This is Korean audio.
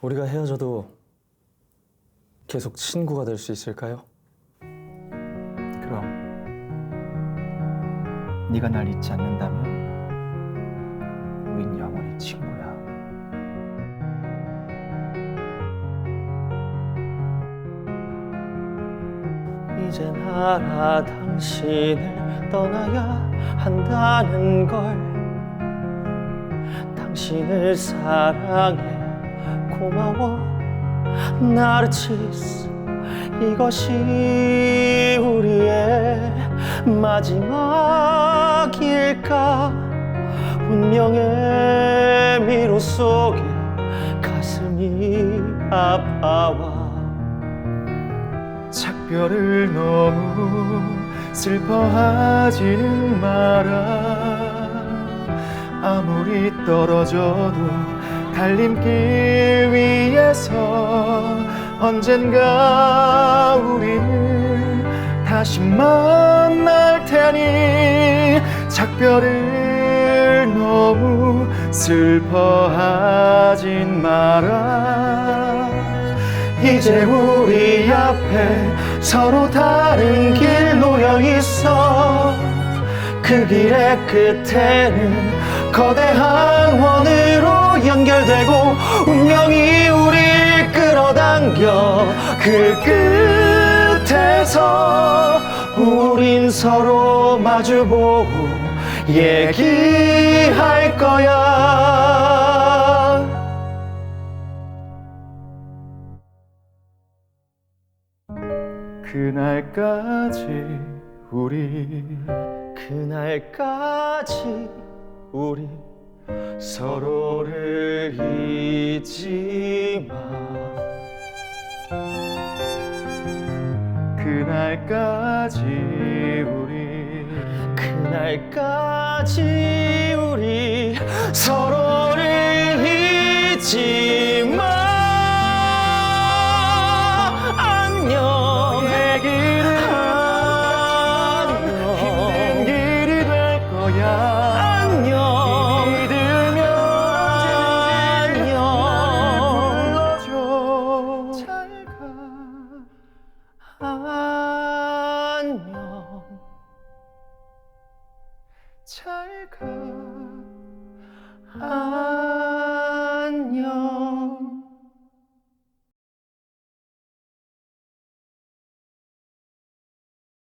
우리가 헤어져도 계속 친구가 될 수 있을까요? 그럼 네가 날 잊지 않는다면 우린 영원히 친구야. 이젠 알아 당신을 떠나야 한다는 걸 당신을 사랑해 고마워. 나르치스 이것이 우리의 마지막일까? 운명의 미로 속에 가슴이 아파와 작별을 너무 슬퍼하지는 마라. 아무리 떨어져도 달림길 위에서 언젠가 우리는 다시 만날 테니 작별을 너무 슬퍼하진 마라. 이제 우리 앞에 서로 다른 길 놓여 있어. 그 길의 끝에는 거대한 원으로 연결되고 운명이 우릴 끌어당겨 그 끝에서 우린 서로 마주보고 얘기할 거야. 그날까지 우리 그날까지 우리 서로를 잊지 마. 그날까지 우리 그날까지 우리 서로를 잊지 America. I